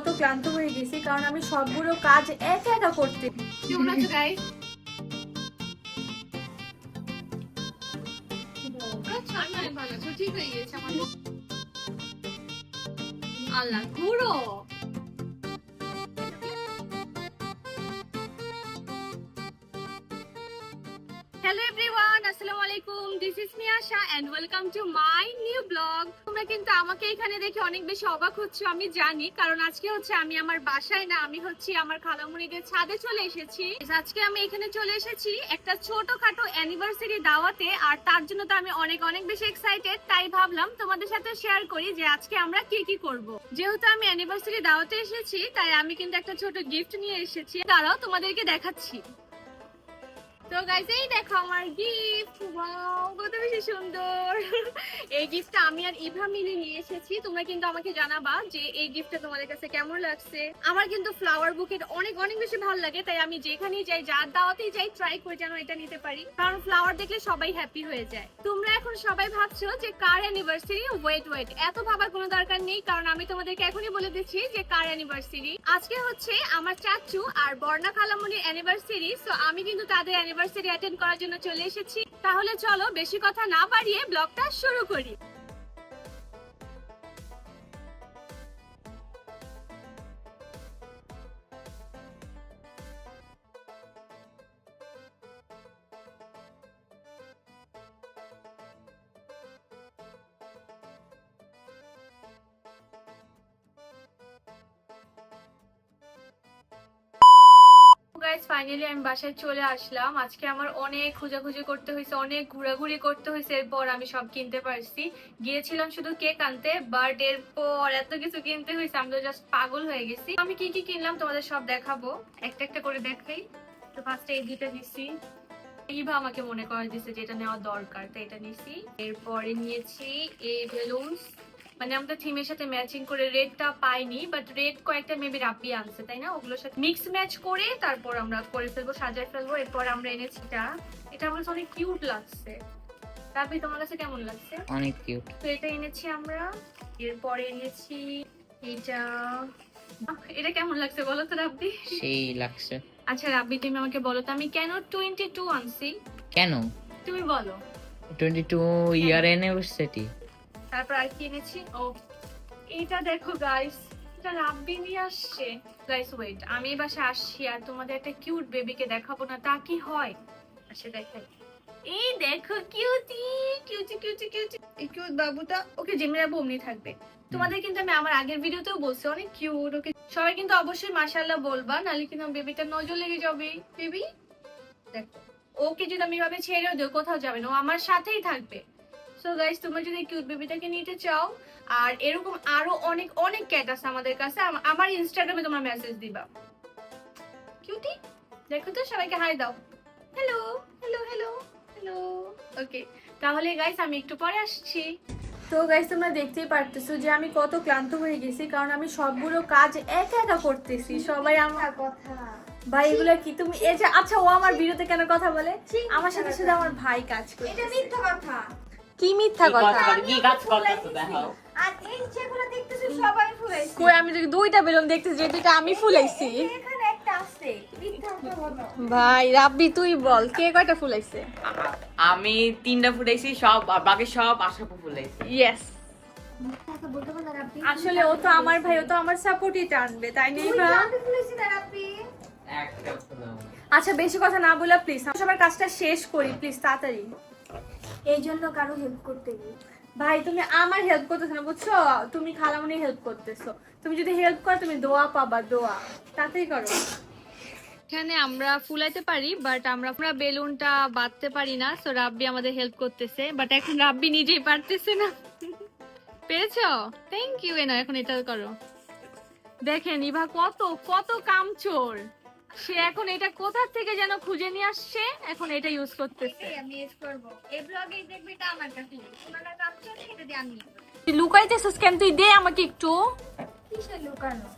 কত ক্লান্ত হয়ে গেছি কারণ আমি সবগুলো কাজ একা একা করতে আমার আল্লাহ ঘুরো আসসালামু আলাইকুম this is me Asha and welcome to my new blog তোমরা কিন্তু আমাকে এখানে দেখে অনেক বেশি অবাক হচ্ছ, আমি জানি, কারণ আজকে হচ্ছে আমি আমার বাসায় না, আমি হচ্ছে আমার খালামুনিদের ছাদে চলে এসেছি। আজকে আমি এখানে চলে এসেছি একটা ছোটখাটো অ্যানিভার্সারি দাওয়াতে, আর তার জন্য তো আমি অনেক অনেক বেশি এক্সাইটেড তাই ভাবলাম তোমাদের সাথে শেয়ার করি যে আজকে আমরা কি কি করব। যেহেতু আমি অ্যানিভার্সারি দাওয়াতে এসেছি, তাই আমি কিন্তু একটা ছোট গিফট নিয়ে এসেছি। দাঁড়াও, তোমাদেরকে দেখাচ্ছি। তো গাইস এই দেখো আমার গিফট কত বেশি সুন্দর। এই গিফটটা আমি আর ইভা মিলে নিয়ে এসেছি। তোমরা কিন্তু আমাকে জানাবা যে এই গিফটটা তোমাদের কাছে কেমন লাগছে। আমার কিন্তু ফ্লাওয়ার বুকেট অনেক অনেক বেশি ভালো লাগে, তাই আমি যেখানেই যাই, যার দাওয়াতেই যাই ট্রাই করে যেন এটা নিতে পারি। কারণ ফ্লাওয়ার দেখলে সবাই হ্যাপি হয়ে যায়। তোমরা এখন সবাই ভাবছ যে কার অ্যানিভার্সারি ওয়েট ওয়েট এত ভাবার কোনো দরকার নেই, কারণ আমি তোমাদেরকে এখনই বলে দিচ্ছি যে কার অ্যানিভার্সারি আজকে হচ্ছে আমার চাচু আর বর্ণা খালামনির অ্যানিভার্সারি সো আমি কিন্তু তাদের অ্যানিভার্সারি অ্যাটেন্ড করার জন্য চলে এসেছি। তাহলে চলো বেশি কথা না বাড়িয়ে ব্লগটা শুরু করি। গাইস ফাইনালি আমি বাসায় চলে আসলাম। আজকে আমার অনেক খোঁজাখুঁজি করতে হয়েছে, অনেক ঘোরাঘুরি করতে হয়েছে। এরপর আমি সব কিনতে পারছি। গিয়েছিলাম শুধু কেক আনতে বাট এরপর এত কিছু কিনতে হয়েছে, আমি তো জাস্ট পাগল হয়ে গেছি। আমি কি কি কিনলাম তোমাদের সব দেখাবো। একটা একটা করে দেখাই। তো ফার্স্টে এই দুইটা নিচ্ছি ইভা আমাকে মনে করে দিছে যে এটা নেওয়া দরকার তাই এটা নিছি। এরপরে নিয়েছি এই বেলুনস। মানে আমরা থিমের সাথে ম্যাচিং করে রেডটা পাইনি বাট রেড কয়েকটা মেবি রাপি আনছে তাই না? ওগুলোর সাথে মিক্স ম্যাচ করে তারপর আমরা করে ফেলব সাজায় ফেলব এরপর আমরা এনেছি এটা। এটা আমার অনেক কিউট লাগছে। রাপি তোমার কাছে কেমন লাগছে? অনেক কিউট তো এটা এনেছি আমরা এরপরে এনেছি এটা এটা কেমন লাগছে বলো তো রাব্বি? সেই লাগছে। আচ্ছা রাব্বি তুমি আমাকে বলো তো আমি কেন টোয়েন্টি টু আনছি? কেন? তুমি বলো। টোয়েন্টি টু ইয়ার অ্যানিভার্সারি তারপর আর কি এনেছি? ও এটা দেখো গাইস এটা রাব্বি নিয়ে আসছে। গাইস ওয়েট আমি এই বাসায় আসছি আর তোমাদের একটা কিউট বেবিকে দেখাবো না, তা কি হয়? আসে দেখাই। এই দেখো কিউটি কিউটি কিউটি কিউটি এই কিউট বাবুটা, ওকে যেমনি রাখব, অমনি থাকবে। তোমাদের কিন্তু আমি আমার আগের ভিডিওতেও বলছি, অনেক কিউট ওকে। সবাই কিন্তু অবশ্যই মাশাআল্লাহ বলবা, নাহলে কিন্তু বেবিটা নজর লেগে যাবে। বেবি দেখো। ওকে যদি আমি এভাবে ছেড়েও দিও, কোথাও যাবে না, ও আমার সাথেই থাকবে। সো গাইস তোমরা যদি কিউট বেবিটাকে নিতে চাও আর এরকম আরও অনেক অনেক ক্যাট আছে আমাদের কাছে আমার ইনস্টাগ্রামে তোমরা মেসেজ দিবা। কিউটি দেখো তো সবাইকে হাই দাও। Hello hello hello hello okay তাহলে গাইস আমি একটু পরে আসছি। তো গাইস তোমরা দেখতেই পারতেছো যে আমি কত ক্লান্ত হয়ে গেছি কারণ আমি সবগুলো কাজ একা একা করতেছি। সবাই আমার কথা। ভাই এগুলো কি তুমি এই যে আচ্ছা ও আমার বিরুদ্ধে কেন কথা বলে? আমার সাথে সাথে আমার ভাই কাজ করে এটা মিথ্যা কথা। কি মিথ্যা কথা? আর এই যেগুলো দেখতেছি সবাই ফুলাইছে কই আমি তো দুইটা বেলুন দেখতেছি যে দুইটা আমি ফুলাইছি। এখানে একটা আছে মিথ্যা কথা ভাই রাব্বি তুই বল কে কয়টা ফুলাইছে? আমি তিনটা ফুটাইছি সব বাকি সব আশাপু ফুটাইছি ইয়েস আসলে ও তো আমার ভাই ও তো আমার সাপোর্টই টানবে তাই নেই বা? ফুলাইছি আচ্ছা বেশি কথা না বলে প্লিজ সবার কাজটা শেষ করি প্লিজ তাড়াতাড়ি। এই জন্য কারও হেল্প করতে গিয়ে ভাই, তুমি আমার হেল্প করতেছো না, বুঝছ? তুমি খালামনি হেল্প করতেছো। তুমি যদি হেল্প করো, তুমি দোয়া পাবা, দোয়া। তাতেই করো। এখানে আমরা ফুলাইতে পারি বাট আমরা আমরা বেলুনটা বাঁধতে পারি না সো রাব্বি আমাদের হেল্প করতেছে। বাট এখন রাব্বি নিজেই পারতেছে না। পেয়েছ থ্যাংক ইউ এনা এখন এটা করো। দেখেন, ইভা কত কত কামচোর। সে এখন এটা কোথা থেকে যেন খুঁজে নিয়ে আসছে এখন এটা ইউজ করতেছে আমি এস করব এই ব্লগে দেখবে এটা আমার কাছে তোমার কাম চলে এটা দিয়ে আমি তুই লুকাইতেছিস কেন তুই দে আমাকে একটু কিসের লুকানো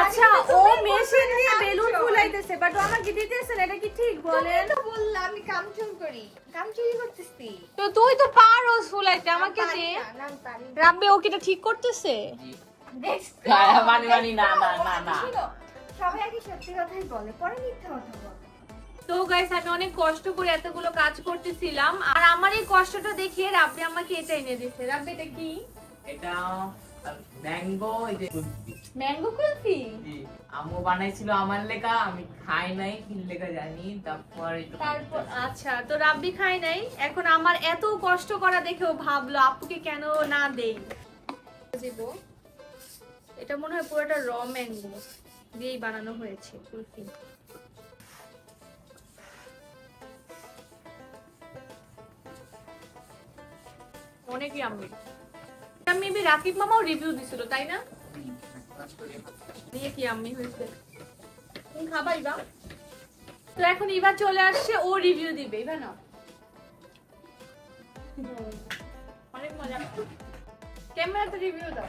আচ্ছা ও মেশিন দিয়ে বেলুন। ফুলাইতেছে বাট ও আমাকে দিতেছে না এটা কি ঠিক বলেন তো বললা আমি কাম চুরি করি কাম চুরি করতেছি তো তুই তো পারোস ফুলাইতে আমাকে দে। রাব্বি ও কি এটা ঠিক করতেছে হ্যাঁ, মানি মানি না না না না সবাই আগে সত্যি কথাই বলে পরে মিথ্যা কথা বলে। তো গাইস আমি অনেক কষ্ট করে এতগুলো কাজ করতেছিলাম আর আমার এই কষ্টটা দেখিয়ে রাব্বি আমাকে এটা এনে দিছে রাব্বি এটা কি? এটা ম্যাঙ্গো ম্যাঙ্গো কুলফি। আম্মু বানাইছিল আমার লেখা আমি খাই নাই কি লেখা জানি তারপর তারপর আচ্ছা তো রাব্বি খাই নাই এখন আমার এত কষ্ট করা দেখেও ভাবলো আপুকে কেন না দেই? দেব। এটা মনে হয় পুরোটা র ম্যাঙ্গো দিয়েই বানানো হয়েছে কুলফি। অনেক রাকিব মামাও রিভিউ দিছিল, তাই না? দিয়ে কি হয়েছে? তো এখন ইবা চলে আসছে, ও রিভিউ দিবে ইবা না অনেক মজা। রিভিউ দাও।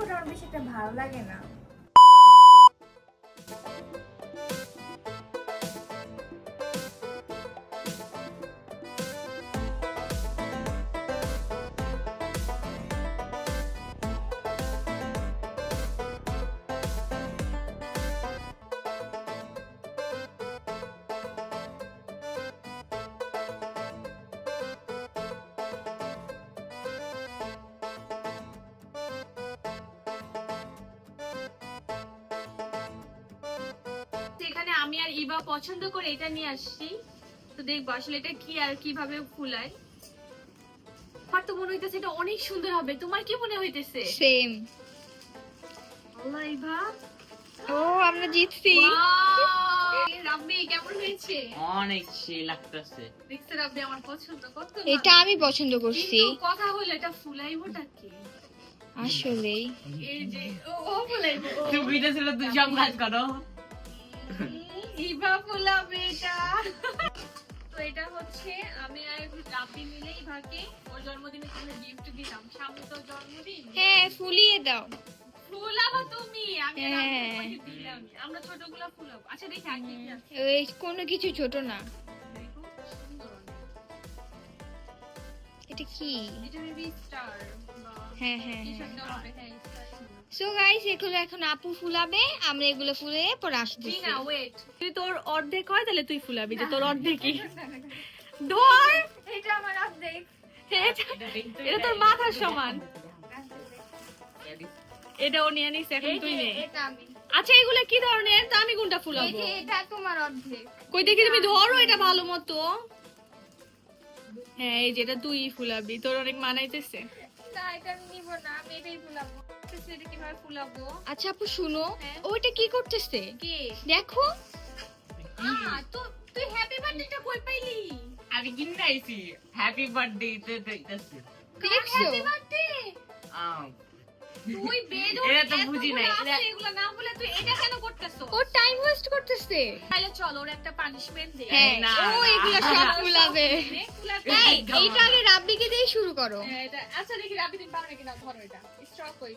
ম্যাঙ্গোটা আমার বেশি একটা ভালো লাগে না। এখানে আমি আর ইবা পছন্দ করে এটা নিয়ে আসছি। তো দেখব আসলে এটা কি আর কীভাবে ফুলায়। আমার তো মনে হইতেছে এটা অনেক সুন্দর হবে। তোমার কি মনে হইতেছে? সেম আল্লাহ ও আমরা জিতছি। রাব্বি কেমন হয়েছে? অনেক সে লাগতেছে। দেখতে রাব্বি আমার পছন্দ কত এটা আমি পছন্দ করছি। কিন্তু কথা হলো এটা ফুলাইবোটা কি? আসলেই। এই যে ও ও ফুলাইবো তুমি ছিল সব কাজ করো। হুম, ইভা ফুলাবে তো এটা হচ্ছে আমি আর রাব্বি মিলে ইভাকে ওর জন্মদিনে তুমি গিফট দিলাম। সামনে তো জন্মদিন। হ্যাঁ ফুলিয়ে দাও। ফুলাবো তুমি। আমি হ্যাঁ। দিলাম আমরা ছোটগুলা ফুলাবো। আচ্ছা দেখি আগে কি আছে। ওই কোনো কিছু ছোট না। এটা কি? এটা মেবি স্টার হ্যাঁ হ্যাঁ হ্যাঁ। সো গাইস এগুলো এখন আপু ফুলাবে আমরা এগুলো ফুলে পরে আসতেছি। না ওয়েট তুই তোর অর্ধেক হয় তাহলে তুই ফুলাবি যে তোর অর্ধেকই। ধর! এটা আমার অর্ধেক। এটা এটা তোর মাথার সমান। এটা ও নিয়ে নিস এখন তুই নে। আচ্ছা এগুলো কি ধরনের? তা আমি কোনটা এই ফুলাবো এটা তোমার অর্ধেক। কই দেখি তুমি ধরো এটা ভালো মতো। হ্যাঁ এই যেটা তুই ফুলাবি তোর অনেক মানাইতেছে। না এটা আমি নিব না আমি এটাই ভুলাবো এটা কীভাবে ফুলাবো। আচ্ছা আপু শুনো। হ্যাঁ। ওইটা কি করতেছে? কে? দেখো। তো তুই হ্যাপি বার্থডেটা কই পাইলি? আমি কিনে আইছি। হ্যাপি বার্থডে তে দেখতেছি। দেখছ? হ্যাপি বার্থডে তুই বেদ এটা তো বুঝি নাই। এগুলো না বলে তুই এটা কেন করতেছো? ও টাইম ওয়েস্ট করতেছে। তাহলে চল ওর একটা পানিশমেন্ট দে। হ্যাঁ না, ও। এগুলো সব ফুলাবে। এইটা আগে রাব্বিকে দিয়ে শুরু করো। হ্যাঁ, এটা- আচ্ছা দেখি রাবি তুমি পারবে কিনা ধরো এটা। স্ট্রক কই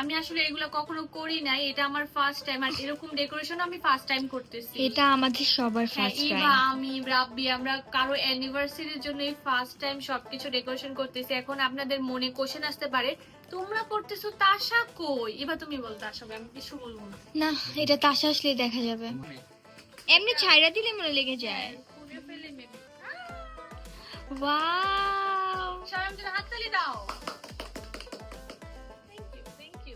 আমি আসলে এগুলো কখনো করি নাই এটা আমার ফার্স্ট টাইম আর এরকম ডেকোরেশন আমি ফার্স্ট টাইম করতেছি। এটা আমাদের সবার হ্যাঁ, ফার্স্ট ইভা টাইম আমি রাব্বি আমরা কারও অ্যানিভার্সারির জন্য এই ফার্স্ট টাইম সবকিছু ডেকোরেশন করতেছি। এখন আপনাদের মনে কোশ্চেন আসতে পারে তোমরা করতেছো তাশা কই? এবার তুমি বল তাশা আমি কিছু বলব না। না এটা তাসা আসলে দেখা যাবে। এমনি ছাইরা দিলে মনে লেগে যায়। ফেলে মেবি ওয়াও আমাদের হাততালি দাও।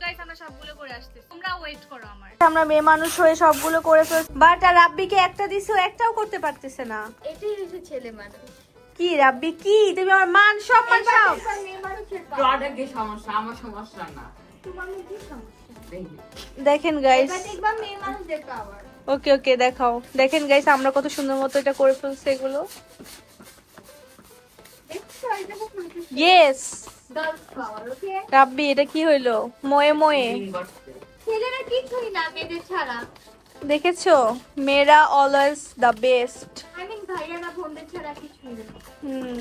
গাইস আমরা সবগুলো করে আসতেছি। তোমরা ওয়েট করো আমার। আমরা মেয়ে মানুষ হয়ে সবগুলো করে ফেল বাট আর রাব্বিকে একটা দিছো একটাও করতে পারতেছে না। এটাই হচ্ছে ছেলে মানুষ। কি রাব্বি কি? তুমি আমার মান সম্মান সব সমস্যা আমার সমস্যা না। তোমার কি সমস্যা? দেখেন গাইস দেখবা মেয়ে মানুষদের পাওয়ার ওকে ওকে দেখাও। দেখেন গাইস আমরা কত সুন্দর মতো এটা করে ফেলছি এগুলো। মানুষ ইয়েস রাব্বি এটা কি হইল? ময়ে ময়ে। ছেলেরা কিছুই না মেয়েদের ছাড়া। দেখেছ? মেয়েরা অলওয়েজ দ্য বেস্ট ভাইয়ারা বোনদের ছাড়া কিছুই না। হুম।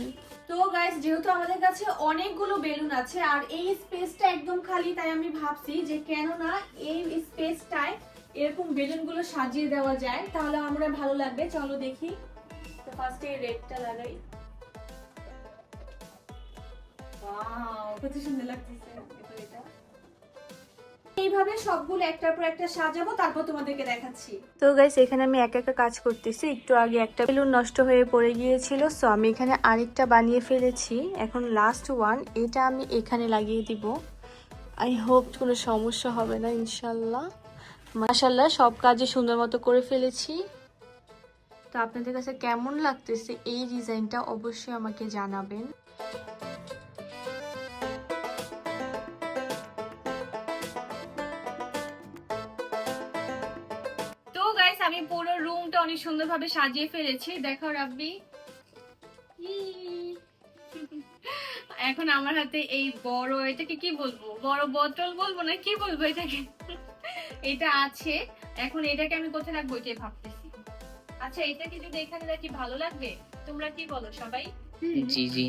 তো গাইস যেহেতু আমাদের কাছে অনেকগুলো বেলুন আছে আর এই স্পেসটা একদম খালি তাই আমি ভাবছি যে কেন না এই স্পেসটায় এরকম বেলুনগুলো সাজিয়ে দেওয়া যায় তাহলে আমরা ভালো লাগবে। চলো দেখি। তো ফার্স্টে রেডটা লাগাই। এইভাবে দেখাচ্ছি। তো গাইস এখানে আমি একা কাজ করতেছি। একটু আগে একটা বেলুন নষ্ট হয়ে পড়ে সো আমি এখানে আরেকটা বানিয়ে ফেলেছি। এখন লাস্ট ওয়ান এটা আমি এখানে লাগিয়ে দিব। আই হোপ কোনো সমস্যা হবে না, ইনশাল্লাহ। মাশাল্লাহ, সব কাজে সুন্দর মতো করে ফেলেছি। তো আপনাদের কাছে কেমন লাগতেছে এই ডিজাইনটা অবশ্যই আমাকে জানাবেন। অনেক সুন্দরভাবে সাজিয়ে ফেলেছি। দেখো রাব্বি। এখন আমার হাতে এই বড় এটাকে কি বলব? বড় বোতল বলব না কি বলব এটাকে? এটা আছে। এখন এটাকে আমি কোথায় রাখব? এটাই ভাবতেছি। আচ্ছা এটাকে যদি এখানে রাখি ভালো লাগবে? তোমরা কি বলো সবাই? জি জি।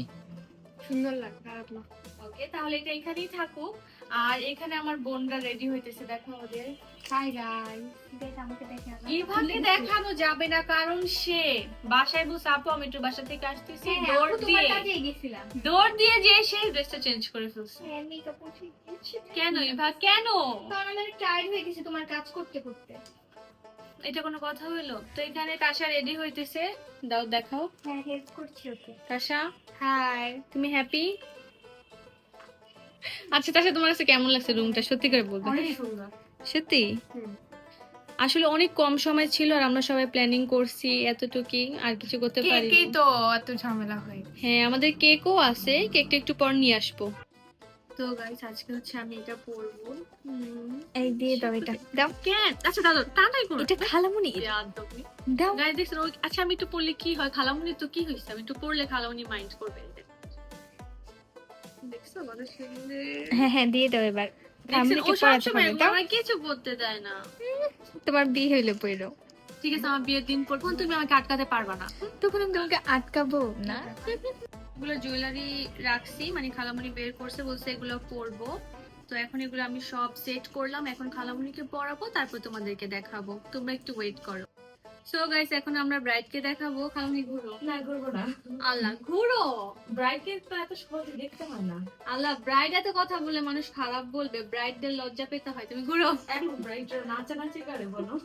সুন্দর লাগবে। ওকে তাহলে এটা এখানেই থাকুক। আর এখানে আমার বোনরা রেডি হইতেছে দেখো ওদের। হাই গাইস দেখ আমাকে দেখে আনো। ইভাকে দেখানো যাবে না কারণ সে বাসায় বসে আপু আমি একটু বাসা থেকে আসতেছি হ্যাঁ, দৌড় দিয়ে তোমার কাছেই গেছিলাম। দৌড় দিয়ে যে সে ড্রেসটা চেঞ্জ করে ফেলছে। হ্যাঁ। কেন ইভা কেন? কারণ আমি টায়ার্ড হয়ে গেছি তোমার কাজ করতে করতে। এটা কোনো কথা হইল? তো এখানে তাশা রেডি হইতেছে। দাও দেখাও। হ্যাঁ হেল্প করছি ওকে। তাশা? হাই তুমি হ্যাপি আচ্ছা তাশা তোমার কাছে কেমন লাগছে রুমটা সত্যি করে বলবে অনেক সুন্দর। সত্যি? আসলে অনেক কম সময় ছিল আর আমরা সবাই প্ল্যানিং করছি এতটুকুই আর কিছু করতে পারি কেকেই তো এত ঝামেলা হয় হ্যাঁ আমাদের কেকও আছে কেকটা একটু পর নিয়ে আসব। তো গাইস আজকে হচ্ছে আমি এটা পরবো। এই দিয়ে দাও এটা। দাও। কেন? আচ্ছা টানাই করো। এটা খালামুনি। দাও। গাইস আচ্ছা আমি একটু পড়লে কি হয়? খালামুনি তো কি হয়েছে? আমি একটু পড়লে খালামুনি মাইন্ড করবে। হ্যাঁ হ্যাঁ দিয়ে দাও এবার। দেখছেন পড়াতে পারবে দাও। আমার কিছু পড়তে দেয় না। তোমার বিয়ে হইলে পড়ো ঠিক আছে আমার বিয়ের দিন তুমি আমাকে আটকাতে পারবা না। তখন আমি তোমাকে আটকাবো না। এগুলো জুয়েলারি রাখছি মানে খালামুনি বের করছে বলছে এগুলো পরবো। তো এখন এগুলো আমি সব সেট করলাম এখন খালামুনিকে পরাবো তারপর তোমাদেরকে দেখাবো। তোমরা একটু ওয়েট করো। সো গাইস এখন আমরা ব্রাইডকে দেখাবো। খালামুনি ঘুরো। না ঘুরবো না। আল্লাহ ঘুরো! ব্রাইডকে তো এত সহজে দেখতে হয় না। আল্লাহ ব্রাইড এত কথা বলে মানুষ খারাপ বলবে। ব্রাইডদের লজ্জা পেতে হয়। তুমি ঘুরো। এখন ব্রাইডরা নাচানাচি করে বলো।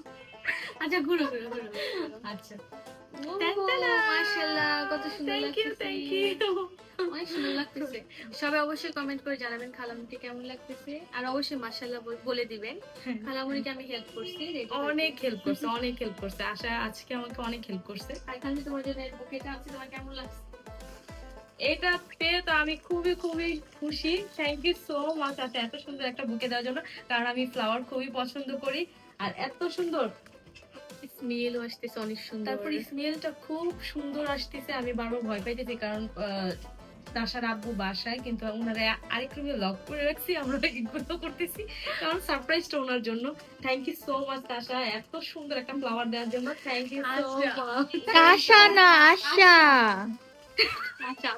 আচ্ছা ঘুরো ঘুরো ঘুরো। আচ্ছা। কত সুন্দর. অনেক সুন্দর লাগতেছে। সবাই অবশ্যই কমেন্ট করে জানাবেন খালামুনিকে কেমন লাগতেছে। আর অবশ্যই মাশাআল্লাহ বল- দিবেন। খালামুনিকে আমি হেল্প করছি অনেক হেল্প করছে অনেক হেল্প করছে। আশা আজকে আমাকে অনেক হেল্প করছে। আর তোমার জন্য বুকেটা আছে তোমার কেমন লাগছে? এটা পেয়ে তো আমি খুবই খুবই খুশি। থ্যাংক ইউ সো মাচ আচ্ছা এত সুন্দর একটা বুকে দেওয়ার জন্য। কারণ আমি ফ্লাওয়ার খুবই পছন্দ করি। আর এত সুন্দর স্মেলও আসতেছে অনেক সুন্দর। তারপর স্মেলটা খুব সুন্দর আসতেছে আমি বারবার ভয় পাইতেছি কারণ তাসার আব্বু বাসায় কিন্তু ওনারা আরেক রুমে লক করে রাখছি আমরা এগুলো করতেছি। কারণ সারপ্রাইজটা ওনার জন্য। Thank you so much Tasa এত সুন্দর একটা ফ্লাওয়ার দেওয়ার জন্য। Thank you so. Much Asha না আশা। আচ্ছা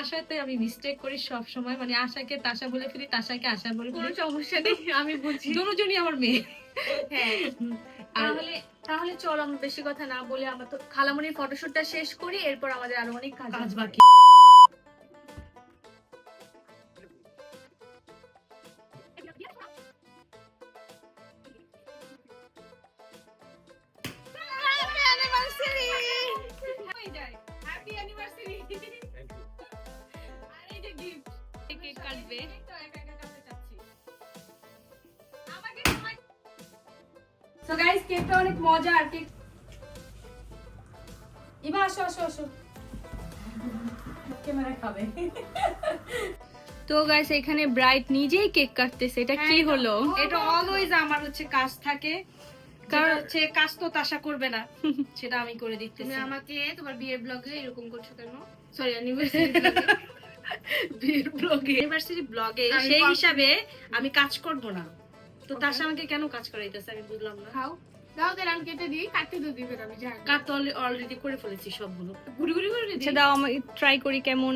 আশাতে আমি মিস্টেক করি সব সময় মানে আশাকে তাসা বলে ফেলি তাসাকে আশা বলে কোনো সমস্যা নেই আমি বুঝি। দুজনই আমার মেয়ে। হ্যাঁ। তাহলে তাহলে চলো আমরা বেশি কথা না বলে আমরা তো খালামনির ফটোশুটটা শেষ করি এরপর আমাদের আরও অনেক কাজ কাজ বাকি কেকটা অনেক মজা আর কেক। আসো আসো আসো। ক্যামেরা খাবে। তো গাইস এখানে ব্রাইট নিজেই কেক কাটতেছে। এটা কি হলো? এটা অলওয়েজ আমার হচ্ছে কাজ থাকে। কারণ হচ্ছে কাজ তো তাশা করবে না। সেটা আমি করে দিতেছি। তুমি আমাকে তোমার বিয়ের ব্লগে এরকম করছ কেন? সরি অ্যানিভার্সারি বিয়ের ব্লগে অ্যানিভার্সারি ব্লগে সেই হিসাবে আমি কাজ করব না। তো তাশা আমাকে কেন কাজ করাইতেছে আমি বুঝলাম না। খাও। দাও দেন আমি কেটে দিই কাটতে তো দিবেন আমি জানি। কাজ অলরেডি করে ফেলেছি সবগুলো। গুড়ি গুড়ি করে দিই আচ্ছা দাও আমি ট্রাই করি কেমন।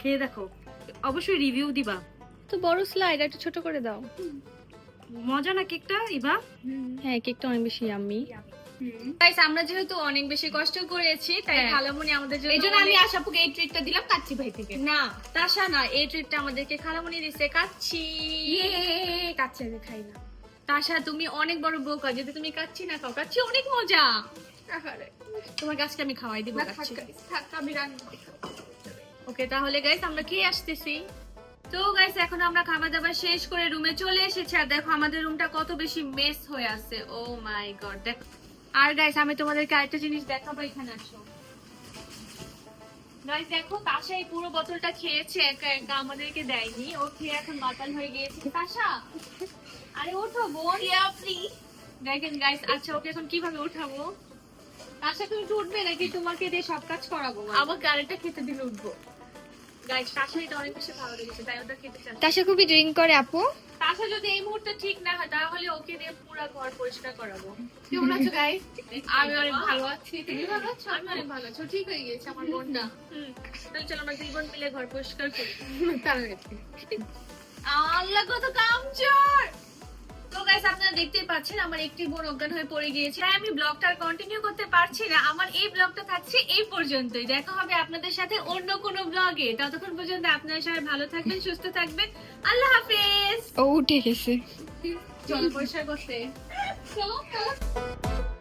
খেয়ে দেখো। অবশ্যই রিভিউ দিবা। তো বড় স্লাইড একটু ছোট করে দাও। মজা না কেকটা ইবা? হ্যাঁ কেকটা অনেক বেশি গাইস আমরা যেহেতু অনেক বেশি কষ্ট করেছি তাই হ্যাঁ। খালামুনি আমাদের জন্য এই জন্য আমি আশাপুকে এই ট্রিটটা দিলাম কাচ্চি ভাই থেকে। না তাসা না এই ট্রিটটা আমাদেরকে খালামুনি দিছে কাচ্ছি ইয়ে কাচ্চি আমি খাই না। তাসা তুমি অনেক বড় বোকা যদি তুমি কাচ্ছি না খাও কাচ্ছি অনেক মজা। তোমার গাছকে আমি খাওয়াই দিব আমি ওকে তাহলে গাইস আমরা খেয়ে আসতেছি। তো গাইস এখন আমরা খাওয়া দাওয়া শেষ করে রুমে চলে এসেছি আর দেখো আমাদের রুমটা কত বেশি মেস হয়ে আছে। ও মাই গড দেখো। আর গাইস আমি তোমাদেরকে আরেকটা জিনিস দেখাবো এখানে আসো। গাইস দেখো তাসা এই পুরো বোতলটা খেয়েছে একা একা আমাদেরকে দেয়নি। ও খেয়ে এখন মাতাল হয়ে গিয়েছে। আরে ওঠো বোন দেখেন গাইস আচ্ছা ওকে এখন কীভাবে উঠাবো? তাসা তুমি একটু উঠবে নাকি তোমাকে দিয়ে সব কাজ করাবো? আমাকে আরেকটা খেতে দিলে উঠবো। খুবই ড্রিঙ্ক করে আপু। যদি এই মুহূর্তে ঠিক না হয় তাহলে ওকে দিয়ে পুরো ঘর পরিষ্কার করাবো। কেমন আছো গাইস আমি অনেক ভালো আছি। তুমি ভালো আছো? আমি অনেক ভালো আছি। ঠিক হয়ে গেছে আমার বোনটা হুম। তাহলে চলো আমরা দুই বোন মিলে ঘর পরিষ্কার করি। আল্লাহ কত কামচোর! তো গাইস আপনারা দেখতেই পাচ্ছেন আমার একটি বোন অজ্ঞান হয়ে পড়ে গিয়েছে। তাই আমি ব্লগটা কন্টিনিউ করতে পারছি না। আমার এই ব্লগটা থাকছে এই পর্যন্তই। দেখা হবে আপনাদের সাথে অন্য কোনো ব্লগে ততক্ষণ পর্যন্ত আপনারা সবাই ভালো থাকবেন সুস্থ থাকবেন। আল্লাহ হাফেজ! ও উঠে গেছে। চল পরিষ্কার করতে। চলো